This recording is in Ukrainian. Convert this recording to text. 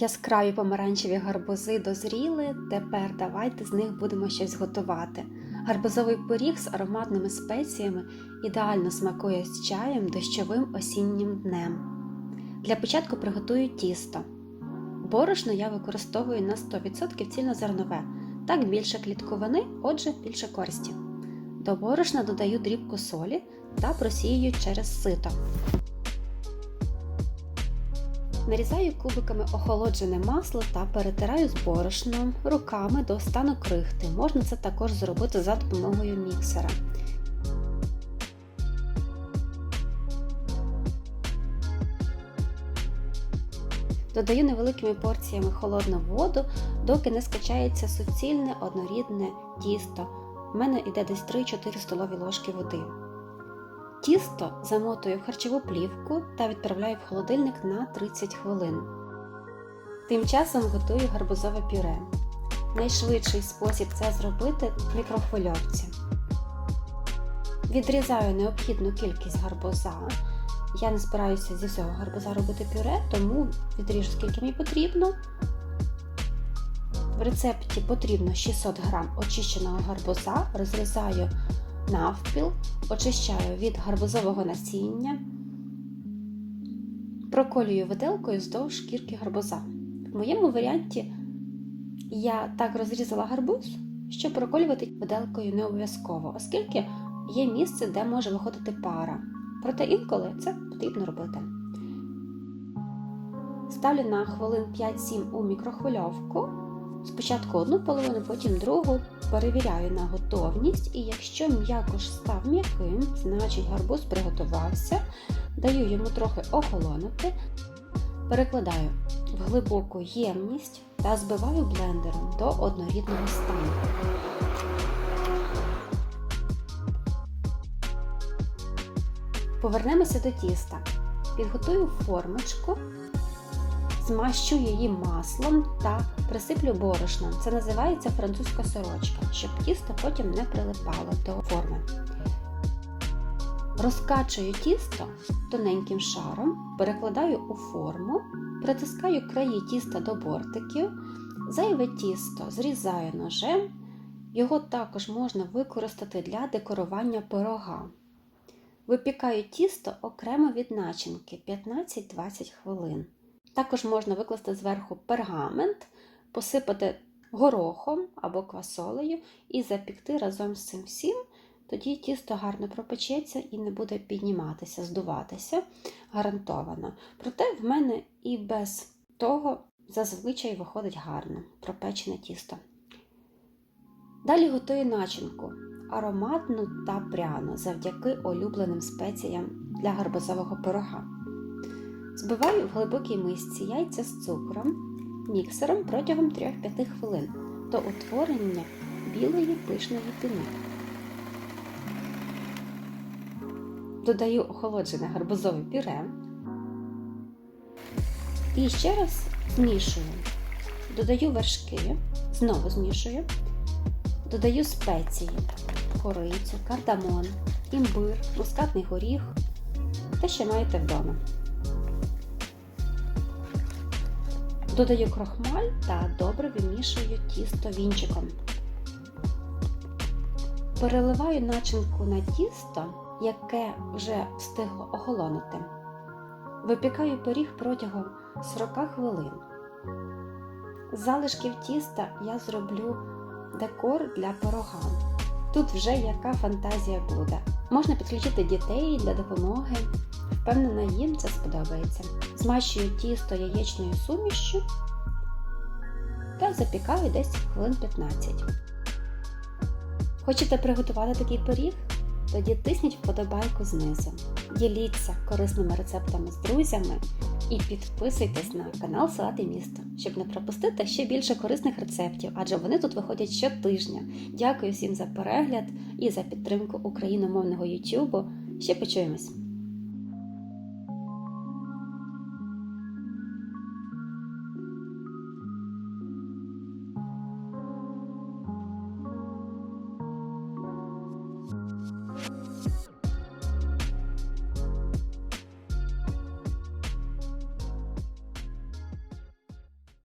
Яскраві помаранчеві гарбузи дозріли. Тепер давайте з них будемо щось готувати. Гарбузовий пиріг з ароматними спеціями ідеально смакує з чаєм дощовим осіннім днем. Для початку приготую тісто. Борошно я використовую на 100% цільнозернове, так більше клітковини, отже, більше користі. До борошна додаю дрібку солі та просіюю через сито. Нарізаю кубиками охолоджене масло та перетираю з борошном руками до стану крихти. Можна це також зробити за допомогою міксера. Додаю невеликими порціями холодну воду, доки не скачається суцільне однорідне тісто. У мене йде десь 3-4 столові ложки води. Тісто замотую в харчову плівку та відправляю в холодильник на 30 хвилин. Тим часом готую гарбузове пюре. Найшвидший спосіб це зробити в мікрохвильовці. Відрізаю необхідну кількість гарбуза. Я не збираюся зі всього гарбуза робити пюре, тому відріжу скільки мені потрібно. В рецепті потрібно 600 г очищеного гарбуза, розрізаю навпіл, очищаю від гарбузового насіння, проколюю виделкою вздовж шкірки гарбуза. В моєму варіанті я так розрізала гарбуз, що проколювати виделкою не обов'язково, оскільки є місце, де може виходити пара. Проте інколи це потрібно робити. Ставлю на хвилин 5-7 у мікрохвильовку. Спочатку одну половину, потім другу. Перевіряю на готовність, і якщо м'якош став м'яким, значить гарбуз приготувався, даю йому трохи охолонути, перекладаю в глибоку ємність та збиваю блендером до однорідного стану. Повернемося до тіста. Підготую формочку, змащу її маслом та присиплю борошном. Це називається французька сорочка, щоб тісто потім не прилипало до форми. Розкачую тісто тоненьким шаром, перекладаю у форму, притискаю краї тіста до бортиків, зайве тісто зрізаю ножем, його також можна використати для декорування пирога. Випікаю тісто окремо від начинки 15-20 хвилин. Також можна викласти зверху пергамент, посипати горохом або квасолею і запікти разом з цим всім. Тоді тісто гарно пропечеться і не буде підніматися, здуватися гарантовано. Проте в мене і без того зазвичай виходить гарно пропечене тісто. Далі готую начинку ароматну та пряну завдяки улюбленим спеціям для гарбузового пирога. Збиваю в глибокій мисці яйця з цукром, міксером протягом 3-5 хвилин до утворення білої пишної піни. Додаю охолоджене гарбузове пюре і ще раз змішую. Додаю вершки, знову змішую, додаю спеції, корицю, кардамон, імбир, мускатний горіх, те, що маєте вдома. Додаю крохмаль та добре вимішую тісто вінчиком. Переливаю начинку на тісто, яке вже встигло охолонути. Випікаю пиріг протягом 40 хвилин. З залишків тіста я зроблю декор для пирога. Тут вже яка фантазія буде. Можна підключити дітей для допомоги. Впевнена, їм це сподобається. Змащую тісто яєчною сумішшю та запікаю десь хвилин 15. Хочете приготувати такий пиріг? Тоді тисніть вподобайку знизу. Діліться корисними рецептами з друзями і підписуйтесь на канал Салати Місто, щоб не пропустити ще більше корисних рецептів, адже вони тут виходять щотижня. Дякую всім за перегляд і за підтримку україномовного Ютубу. Ще почуємось!